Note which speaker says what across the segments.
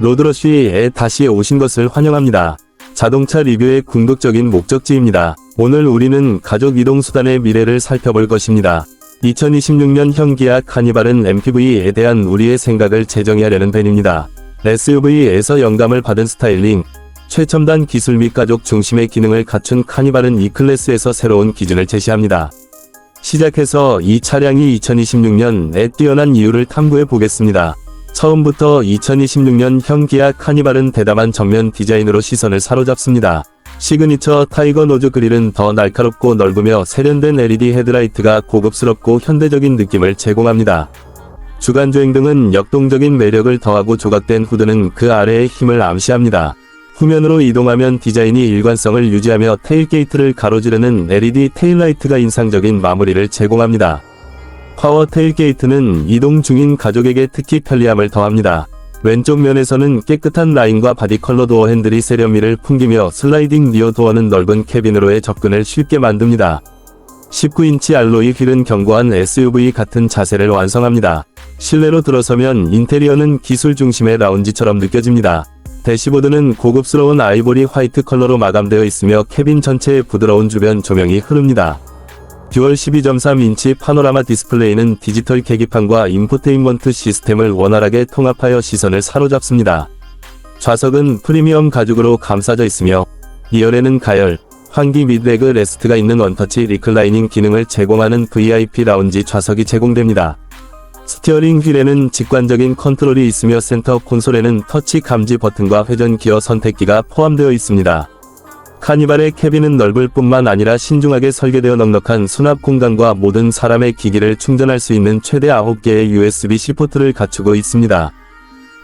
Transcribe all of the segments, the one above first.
Speaker 1: 로드러쉬에 다시 오신 것을 환영합니다. 자동차 리뷰의 궁극적인 목적지입니다. 오늘 우리는 가족 이동 수단의 미래를 살펴볼 것입니다. 2026년 현기아 카니발은 MPV에 대한 우리의 생각을 재정의하려는 밴입니다. SUV에서 영감을 받은 스타일링, 최첨단 기술 및 가족 중심의 기능을 갖춘 카니발은 이 클래스에서 새로운 기준을 제시합니다. 시작해서 이 차량이 2026년에 뛰어난 이유를 탐구해 보겠습니다. 처음부터 2026년 현기아 카니발은 대담한 정면 디자인으로 시선을 사로잡습니다. 시그니처 타이거 노즈 그릴은 더 날카롭고 넓으며 세련된 LED 헤드라이트가 고급스럽고 현대적인 느낌을 제공합니다. 주간 주행 등은 역동적인 매력을 더하고 조각된 후드는 그 아래의 힘을 암시합니다. 후면으로 이동하면 디자인이 일관성을 유지하며 테일게이트를 가로지르는 LED 테일라이트가 인상적인 마무리를 제공합니다. 파워 테일게이트는 이동 중인 가족에게 특히 편리함을 더합니다. 왼쪽 면에서는 깨끗한 라인과 바디 컬러 도어 핸들이 세련미를 풍기며 슬라이딩 리어 도어는 넓은 캐빈으로의 접근을 쉽게 만듭니다. 19인치 알로이 휠은 견고한 SUV 같은 자세를 완성합니다. 실내로 들어서면 인테리어는 기술 중심의 라운지처럼 느껴집니다. 대시보드는 고급스러운 아이보리 화이트 컬러로 마감되어 있으며 캐빈 전체에 부드러운 주변 조명이 흐릅니다. 듀얼 12.3인치 파노라마 디스플레이는 디지털 계기판과 인포테인먼트 시스템을 원활하게 통합하여 시선을 사로잡습니다. 좌석은 프리미엄 가죽으로 감싸져 있으며 2열에는 가열, 환기 및 레그 레스트가 있는 원터치 리클라이닝 기능을 제공하는 VIP 라운지 좌석이 제공됩니다. 스티어링 휠에는 직관적인 컨트롤이 있으며 센터 콘솔에는 터치 감지 버튼과 회전 기어 선택기가 포함되어 있습니다. 카니발의 캐빈은 넓을 뿐만 아니라 신중하게 설계되어 넉넉한 수납 공간과 모든 사람의 기기를 충전할 수 있는 최대 9개의 USB-C 포트를 갖추고 있습니다.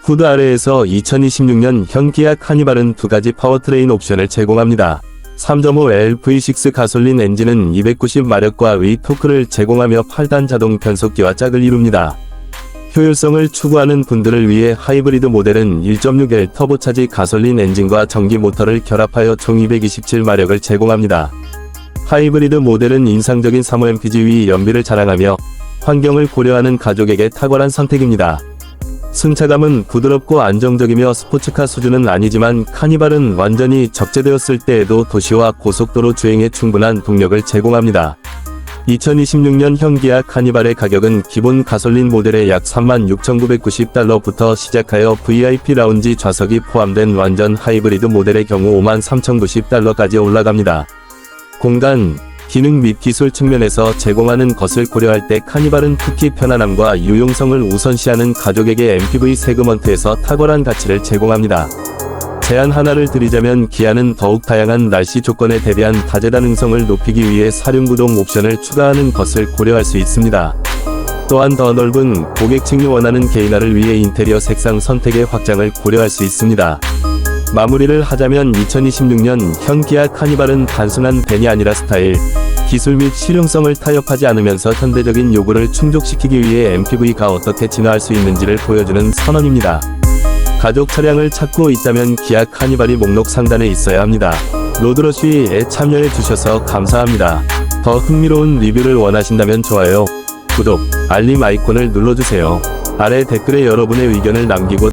Speaker 1: 후드 아래에서 2026년 현 기아 카니발은 두 가지 파워트레인 옵션을 제공합니다. 3.5L V6 가솔린 엔진은 290마력과 의 토크를 제공하며 8단 자동 변속기와 짝을 이룹니다. 효율성을 추구하는 분들을 위해 하이브리드 모델은 1.6L 터보차지 가솔린 엔진과 전기 모터를 결합하여 총 227마력을 제공합니다. 하이브리드 모델은 인상적인 3.5mpg 연비를 자랑하며 환경을 고려하는 가족에게 탁월한 선택입니다. 승차감은 부드럽고 안정적이며 스포츠카 수준은 아니지만 카니발은 완전히 적재되었을 때에도 도시와 고속도로 주행에 충분한 동력을 제공합니다. 2026년 현기아 카니발의 가격은 기본 가솔린 모델의 약 36,990달러부터 시작하여 VIP 라운지 좌석이 포함된 완전 하이브리드 모델의 경우 53,090달러까지 올라갑니다. 공간, 기능 및 기술 측면에서 제공하는 것을 고려할 때 카니발은 특히 편안함과 유용성을 우선시하는 가족에게 MPV 세그먼트에서 탁월한 가치를 제공합니다. 제안 하나를 드리자면 기아는 더욱 다양한 날씨 조건에 대비한 다재다능성을 높이기 위해 사륜구동 옵션을 추가하는 것을 고려할 수 있습니다. 또한 더 넓은 고객층이 원하는 개인화를 위해 인테리어 색상 선택의 확장을 고려할 수 있습니다. 마무리를 하자면 2026년 현 기아 카니발은 단순한 밴이 아니라 스타일, 기술 및 실용성을 타협하지 않으면서 현대적인 요구를 충족시키기 위해 MPV가 어떻게 진화할 수 있는지를 보여주는 선언입니다. 가족 차량을 찾고 있다면 기아 카니발이 목록 상단에 있어야 합니다. 로드러쉬에 참여해 주셔서 감사합니다. 더 흥미로운 리뷰를 원하신다면 좋아요, 구독, 알림 아이콘을 눌러주세요. 아래 댓글에 여러분의 의견을 남기고